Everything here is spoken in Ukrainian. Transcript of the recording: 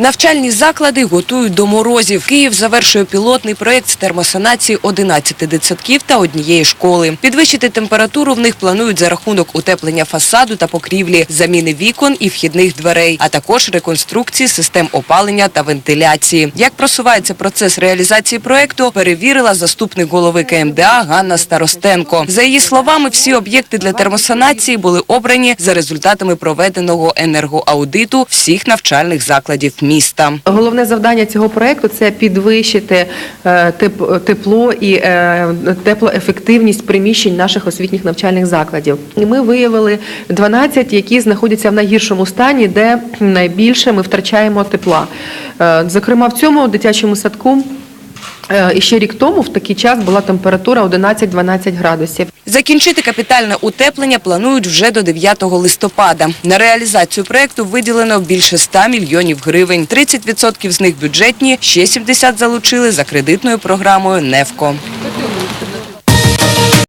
Навчальні заклади готують до морозів. Київ завершує пілотний проєкт з термосанації 11 дитсадків та однієї школи. Підвищити температуру в них планують за рахунок утеплення фасаду та покрівлі, заміни вікон і вхідних дверей, а також реконструкції систем опалення та вентиляції. Як просувається процес реалізації проєкту, перевірила заступник голови КМДА Ганна Старостенко. За її словами, всі об'єкти для термосанації були обрані за результатами проведеного енергоаудиту всіх навчальних закладів міста. Головне завдання цього проекту це підвищити е, тепло і е, теплоефективність приміщень наших освітніх навчальних закладів. І ми виявили 12, які знаходяться в найгіршому стані, де найбільше ми втрачаємо тепла. Е, Зокрема, в цьому дитячому садку. Е, ще рік тому в такий час була температура 11-12 градусів. Закінчити капітальне утеплення планують вже до 9 листопада. На реалізацію проєкту виділено більше 100 мільйонів гривень. 30% з них бюджетні, ще 70 залучили за кредитною програмою «Невко».